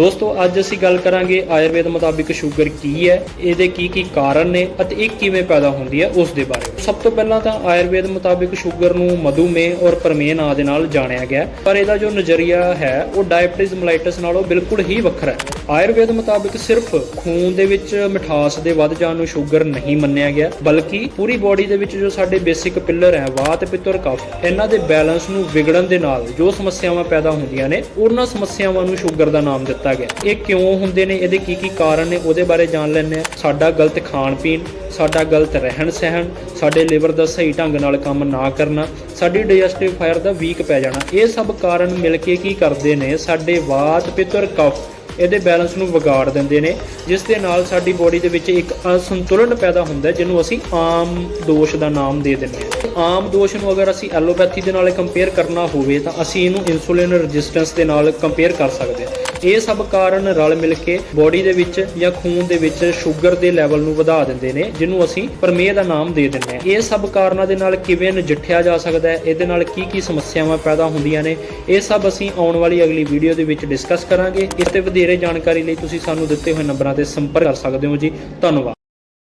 ਦੋਸਤੋ, ਅੱਜ ਅਸੀਂ ਗੱਲ ਕਰਾਂਗੇ ਆਯੁਰਵੇਦ ਮੁਤਾਬਿਕ ਸ਼ੂਗਰ ਕੀ ਹੈ, ਇਹਦੇ ਕੀ ਕੀ ਕਾਰਨ ਨੇ ਅਤੇ ਇਹ ਕਿਵੇਂ ਪੈਦਾ ਹੁੰਦੀ ਹੈ, ਉਸ ਦੇ ਬਾਰੇ। ਸਭ ਤੋਂ ਪਹਿਲਾਂ ਤਾਂ ਆਯੁਰਵੇਦ ਮੁਤਾਬਿਕ ਸ਼ੂਗਰ ਨੂੰ ਮਧੂਮੇਹ ਔਰ ਪ੍ਰਮੇਹ ਨਾਂ ਦੇ ਨਾਲ ਜਾਣਿਆ ਗਿਆ ਪਰ ਇਹਦਾ ਜੋ ਨਜ਼ਰੀਆ ਹੈ, ਉਹ ਡਾਇਬਟੀਜ਼ ਮਲਾਈਟਸ ਨਾਲੋਂ ਬਿਲਕੁਲ ਹੀ ਵੱਖਰਾ ਹੈ। ਆਯੁਰਵੇਦ ਮੁਤਾਬਿਕ ਸਿਰਫ ਖੂਨ ਦੇ ਵਿੱਚ ਮਿਠਾਸ ਦੇ ਵੱਧ ਜਾਣ ਨੂੰ ਸ਼ੂਗਰ ਨਹੀਂ ਮੰਨਿਆ ਗਿਆ, ਬਲਕਿ ਪੂਰੀ ਬਾਡੀ ਦੇ ਵਿੱਚ ਜੋ ਸਾਡੇ ਬੇਸਿਕ ਪਿੱਲਰ ਹੈ, ਵਾਤ ਪਿੱਤਰ ਔਰ ਕਫ, ਇਹਨਾਂ ਦੇ ਬੈਲੈਂਸ ਨੂੰ ਵਿਗੜਨ ਦੇ ਨਾਲ ਜੋ ਸਮੱਸਿਆਵਾਂ ਪੈਦਾ ਹੁੰਦੀਆਂ ਨੇ, ਉਹਨਾਂ ਸਮੱਸਿਆਵਾਂ ਨੂੰ ਸ਼ੂਗਰ ਦਾ ਨਾਮ ਦਿੱਤਾ ਗਿਆ। ਇਹ ਕਿਉਂ ਹੁੰਦੇ ਨੇ? ਇਹਦੇ ਕੀ ਕੀ ਕਾਰਨ ਨੇ? ਉਹਦੇ ਬਾਰੇ ਜਾਣ ਲੈਂਦੇ ਹਾਂ। ਸਾਡਾ ਗਲਤ ਖਾਣ ਪੀਣ ਸਾਡਾ ਗਲਤ ਰਹਿਣ ਸਹਿਣ ਸਾਡੇ ਲਿਵਰ ਦਾ ਸਹੀ ਢੰਗ ਨਾਲ ਕੰਮ ਨਾ ਕਰਨਾ, ਸਾਡੀ ਡਾਈਜੈਸਟਿਵ ਫਾਇਰ ਦਾ ਵੀਕ ਪੈ ਜਾਣਾ, ਇਹ ਸਭ ਕਾਰਨ ਮਿਲ ਕੇ ਕੀ ਕਰਦੇ ਨੇ? ਸਾਡੇ ਵਾਤ ਪਿੱਤਰ ਕਫ ਇਹਦੇ ਬੈਲੈਂਸ ਨੂੰ ਵਿਗਾੜ ਦਿੰਦੇ ਨੇ, ਜਿਸ ਦੇ ਨਾਲ ਸਾਡੀ ਬੋਡੀ ਦੇ ਵਿੱਚ ਇੱਕ ਅਸੰਤੁਲਨ ਪੈਦਾ ਹੁੰਦਾ ਜਿਹਨੂੰ ਅਸੀਂ ਆਮ ਦੋਸ਼ ਦਾ ਨਾਮ ਦੇ ਦਿੰਦੇ ਹਾਂ। ਆਮ ਦੋਸ਼ ਨੂੰ ਅਗਰ ਅਸੀਂ ਐਲੋਪੈਥੀ ਦੇ ਨਾਲ ਕੰਪੇਅਰ ਕਰਨਾ ਹੋਵੇ ਤਾਂ ਅਸੀਂ ਇਹਨੂੰ ਇਨਸੂਲਿਨ ਰੈਜ਼ਿਸਟੈਂਸ ਦੇ ਨਾਲ ਕੰਪੇਅਰ ਕਰ ਸਕਦੇ ਹਾਂ। ਇਹ ਸਭ ਕਾਰਨ ਰਲ ਮਿਲ ਕੇ ਬੋਡੀ ਦੇ ਵਿੱਚ ਜਾਂ ਖੂਨ ਦੇ ਵਿੱਚ ਸ਼ੂਗਰ ਦੇ ਲੈਵਲ ਨੂੰ ਵਧਾ ਦਿੰਦੇ ਨੇ, ਜਿਹਨੂੰ ਅਸੀਂ ਪ੍ਰਮੇਹ ਦਾ ਨਾਮ ਦੇ ਦਿੰਦੇ ਹਾਂ। ਇਹ ਸਭ ਕਾਰਨਾਂ ਦੇ ਨਾਲ ਕਿਵੇਂ ਨਜਿੱਠਿਆ ਜਾ ਸਕਦਾ ਹੈ, ਇਹਦੇ ਨਾਲ ਕੀ ਕੀ ਸਮੱਸਿਆਵਾਂ ਪੈਦਾ ਹੁੰਦੀਆਂ ਨੇ, ਇਹ ਸਭ ਅਸੀਂ ਆਉਣ ਵਾਲੀ ਅਗਲੀ ਵੀਡੀਓ ਦੇ ਵਿੱਚ ਡਿਸਕਸ ਕਰਾਂਗੇ। ਇਸ ਤੇ ਵਧੇਰੇ ਜਾਣਕਾਰੀ ਲਈ ਤੁਸੀਂ ਸਾਨੂੰ ਦਿੱਤੇ ਹੋਏ ਨੰਬਰਾਂ ਤੇ ਸੰਪਰਕ ਕਰ ਸਕਦੇ ਹੋ ਜੀ। ਧੰਨਵਾਦ।